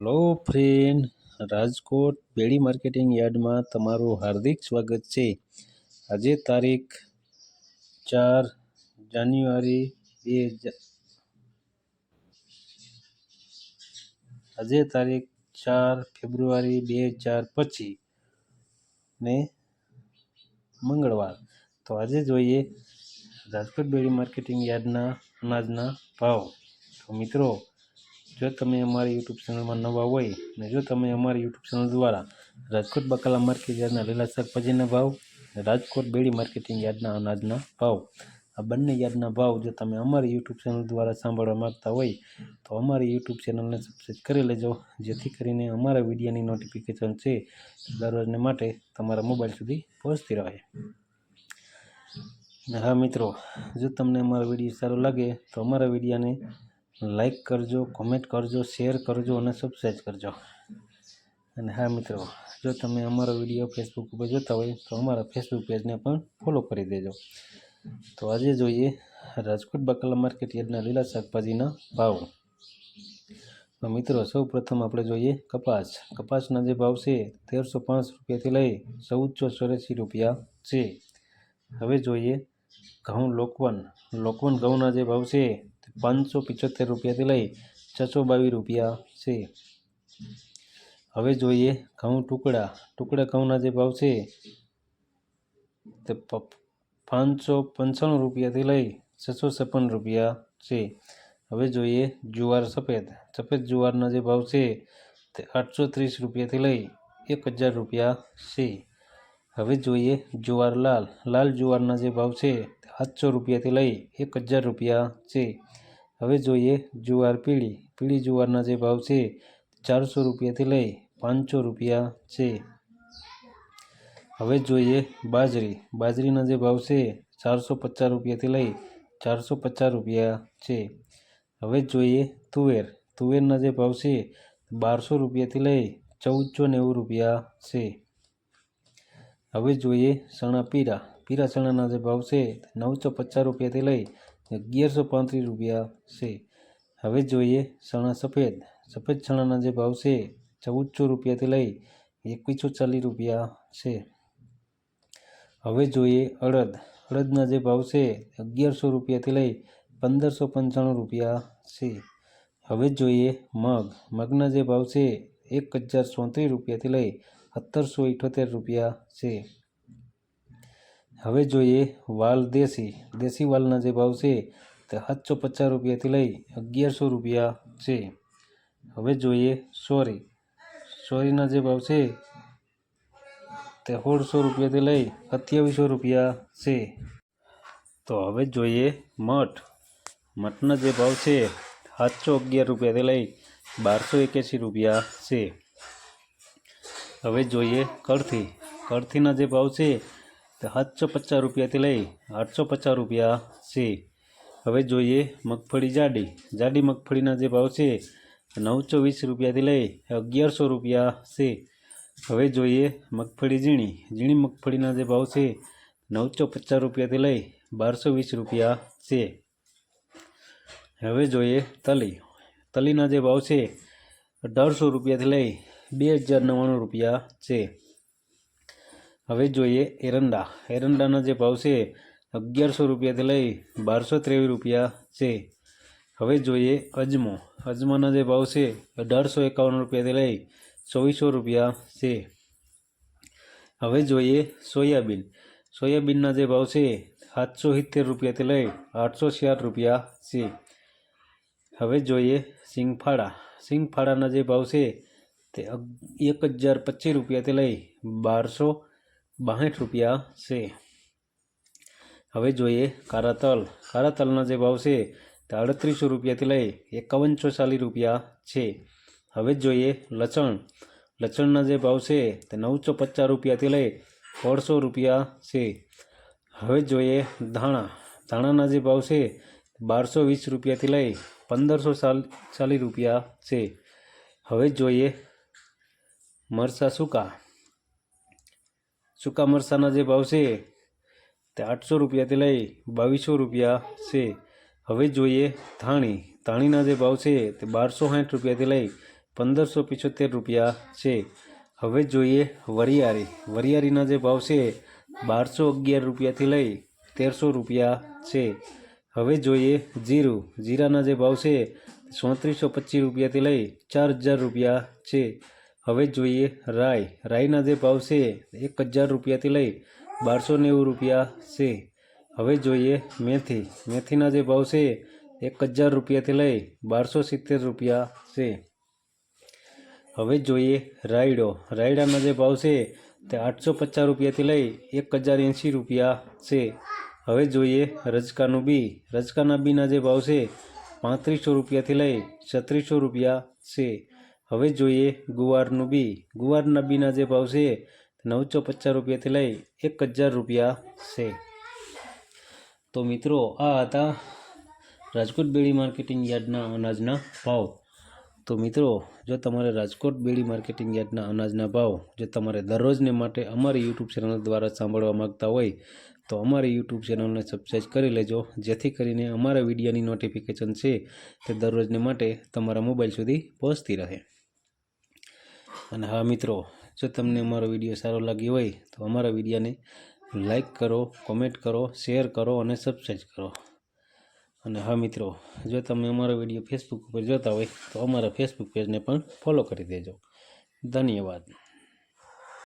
Hello friend, Rajkot Bedi marketing યાર્ડમાં તમારું હાર્દિક સ્વાગત છે. આજે તારીખ ચાર જાન્યુઆરી બે હજાર આજે તારીખ ચાર ફેબ્રુઆરી બે હજાર પચીસ ને મંગળવાર. તો આજે જોઈએ રાજકોટ બેડી માર્કેટિંગ યાર્ડના અનાજના ભાવ. તો મિત્રો જો તમે અમારી યુટ્યુબ ચેનલમાં નવા હોય અને જો તમે અમારી યુટ્યુબ ચેનલ દ્વારા રાજકોટ બકાલા માર્કેટ યાર્ડના લીલા શાકભાજીના ભાવ અને રાજકોટ બેડી માર્કેટિંગ યાર્ડના અનાજના ભાવ, આ બંને યાર્ડના ભાવ જો તમે અમારી યુટ્યુબ ચેનલ દ્વારા સાંભળવા માગતા હોય તો અમારી યુટ્યુબ ચેનલને સબસ્ક્રાઈબ કરી લેજો. જેથી કરીને અમારા વિડીયોની નોટિફિકેશન છે દરરોજને માટે તમારા મોબાઈલ સુધી પહોંચતી રહે. અને હા મિત્રો, જો તમને અમારો વીડિયો સારો લાગે તો અમારા વિડીયોને લાઈક કરજો કોમેન્ટ કરજો શેર કરજો અને સબસ્ક્રાઈબ કરજો. અને હા મિત્રો, જો તમે અમારો વીડિયો ફેસબુક ઉપર જોતા હોય તો અમારા ફેસબુક પેજને પણ ફોલો કરી દેજો. તો આજે જોઈએ રાજકોટ બકાલા માર્કેટ યાર્ડના લીલા શાકભાજીના ભાવ. તો મિત્રો સૌ પ્રથમ આપણે જોઈએ કપાસ. કપાસના જે ભાવ છે, તેરસો પાંચ રૂપિયાથી લઈ ચૌદસો ચોર્યાસી રૂપિયા છે. હવે જોઈએ ઘઉં લોકવન. લોકવન ઘઉંના જે ભાવ છે પાંચસો પિચોતેર રૂપિયાથી લઈ છસો બાવીસ રૂપિયા છે. હવે જોઈએ ઘઉં ટુકડા. ટુકડા ઘઉંના જે ભાવ છે તે પાંચસો પંચાણું રૂપિયાથી લઈ છસો છપ્પન રૂપિયા છે. હવે જોઈએ જુવાર સફેદ. સફેદ જુવારના જે ભાવ છે તે આઠસો ત્રીસ રૂપિયાથી લઈ એક હજાર રૂપિયા છે. હવે જોઈએ જુવાર લાલ. લાલ જુવારના જે ભાવ છે તે સાતસો રૂપિયાથી લઈ એક હજાર રૂપિયા છે. હવે જોઈએ જુવાર પીળી. પીળી જુવારના જે ભાવ છે, ચારસો રૂપિયાથી લઈ પાંચસો રૂપિયા છે. હવે જોઈએ બાજરી. બાજરીના જે ભાવ છે, ચારસો પચાસ રૂપિયાથી લઈ ચારસો પચાસ રૂપિયા છે. હવે જોઈએ તુવેર. તુવેરના જે ભાવ છે, બારસો રૂપિયાથી લઈ ચૌદસો નેવું રૂપિયા છે. હવે જોઈએ ચણા પીરા. પીરા ચણાના જે ભાવ છે, નવસો પચાસ રૂપિયાથી લઈ અગિયારસો પાંત્રીસ રૂપિયા છે. હવે જોઈએ ચણા સફેદ. સફેદ ચણાના જે ભાવ છે, ચૌદસો રૂપિયાથી લઈ એકવીસો ચાલીસ રૂપિયા છે. હવે જોઈએ અડદ. અડદના જે ભાવ છે, અગિયારસો રૂપિયાથી લઈ પંદરસો પંચાણું રૂપિયા છે. હવે જોઈએ મગ. મગના જે ભાવ છે, એક હજાર ચોત્રીસ રૂપિયાથી લઈ સત્તરસો ઇઠોતેર રૂપિયા છે. હવે જોઈએ વાલ દેશી. દેશી વાલના જે ભાવ છે તે સાતસો પચાસ રૂપિયાથી લઈ અગિયારસો રૂપિયા છે. હવે જોઈએ સોરી. સોરીના જે ભાવ છે તે સોળસો રૂપિયાથી લઈ સત્યાવીસો રૂપિયા છે. તો હવે જોઈએ મઠ. મઠના જે ભાવ છે સાતસો અગિયાર રૂપિયાથી લઈ બારસો એક્યાસી રૂપિયા છે. હવે જોઈએ કળથી. કળથીના જે ભાવ છે તે સાતસો પચાસ રૂપિયાથી લઈ આઠસો પચાસ રૂપિયા છે. હવે જોઈએ મગફળી જાડી. જાડી મગફળીના જે ભાવ છે નવસો વીસ રૂપિયાથી લઈ અગિયારસો રૂપિયા છે. હવે જોઈએ મગફળી ઝીણી. ઝીણી મગફળીના જે ભાવ છે નવસો પચાસ રૂપિયાથી લઈ બારસો વીસ રૂપિયા છે. હવે જોઈએ તલી. તલીના જે ભાવ છે અઢારસો રૂપિયાથી લઈ બે હજાર નવ્વાણું રૂપિયા છે. હવે જોઈએ એરંડા. એરંડાના જે ભાવ છે, અગિયારસો રૂપિયાથી લઈ બારસો ત્રેવીસ રૂપિયા છે. હવે જોઈએ અજમો. અજમાના જે ભાવ છે, અઢારસો એકાવન રૂપિયાથી લઈ ચોવીસો રૂપિયા છે. હવે જોઈએ સોયાબીન. સોયાબીનના જે ભાવ છે, સાતસો સિત્તેર રૂપિયાથી લઈ આઠસો છ્યાઠ રૂપિયા છે. હવે જોઈએ સિંગફાળા. સિંગફાળાના જે ભાવ છે, તે એક હજાર પચીસ રૂપિયાથી લઈ બારસો બાસઠ રૂપિયા છે. હવે જોઈએ કારાતલ. તલ કાળા તલના જે ભાવ છે તે અડત્રીસો રૂપિયાથી લઈ એકાવનસો ચાલીસ રૂપિયા છે. હવે જોઈએ લસણ. લસણના જે ભાવ છે તે નવસો પચાસ રૂપિયાથી લઈ સોળસો રૂપિયા છે. હવે જોઈએ ધાણા. ધાણાના જે ભાવ છે બારસો વીસ રૂપિયાથી લઈ પંદરસો ચાલ ચાલીસ રૂપિયા છે. હવે જોઈએ મરચાં સૂકા. સૂકા મરસાના જે ભાવ છે, તે આઠસો રૂપિયાથી લઈ બાવીસો રૂપિયા છે. હવે જોઈએ ધાણી. ધાણીના જે ભાવ છે, તે બારસો સાઠ રૂપિયાથી લઈ પંદરસો પિચોતેર રૂપિયા છે. હવે જોઈએ વરિયારી વરિયારીના જે ભાવ છે, બારસો અગિયાર રૂપિયાથી લઈ તેરસો રૂપિયા છે. હવે જોઈએ જીરું. જીરાના જે ભાવ છે સોત્રીસો પચીસ રૂપિયાથી લઈ ચાર હજાર રૂપિયા છે. હવે જોઈએ રાઈ રાઈના જે ભાવ છે, એક હજાર રૂપિયાથી લઈ બારસો નેવું રૂપિયા છે. હવે જોઈએ મેથી. મેથીના જે ભાવ છે, એક હજાર રૂપિયાથી લઈ બારસો સિત્તેર રૂપિયા છે. હવે જોઈએ રાયડો. રાયડાના જે ભાવ છે, તે આઠસો પચાસ રૂપિયાથી લઈ એક હજાર એંશી રૂપિયા છે. હવે જોઈએ રજકાનું બી. રજકાના બીના જે ભાવ છે, પાંત્રીસો રૂપિયાથી લઈ છત્રીસો રૂપિયા છે. હવે જોઈએ ગુવારનું બી. ગુવારના બીના જે ભાવ છે, નવસો પચાસ રૂપિયાથી લઈ એક હજાર રૂપિયા છે. તો મિત્રો, આ હતા રાજકોટ બેડી માર્કેટિંગ યાર્ડના અનાજના ભાવ. તો મિત્રો, જો તમારે રાજકોટ બેડી માર્કેટિંગ યાર્ડના અનાજના ભાવ, જો તમારે દરરોજને માટે અમારી યુટ્યુબ ચેનલ દ્વારા સાંભળવા માગતા હોય, તો અમારી યુટ્યુબ ચેનલને સબસ્ક્રાઈબ કરી લેજો. જેથી કરીને અમારા વિડીયોની નોટિફિકેશન છે તે દરરોજને માટે તમારા મોબાઈલ સુધી પહોંચતી રહે. અને હા, મિત્રો, જો તમને અમારો વીડિયો સારો લાગ્યો હોય, તો અમારા વિડીયોને લાઈક કરો, કોમેન્ટ કરો, શેર કરો અને સબસ્ક્રાઈબ કરો. અને હા, મિત્રો, જો તમે અમારો વીડિયો ફેસબુક ઉપર જોતા હોય, તો અમારા ફેસબુક પેજને પણ ફોલો કરી દેજો. ધન્યવાદ.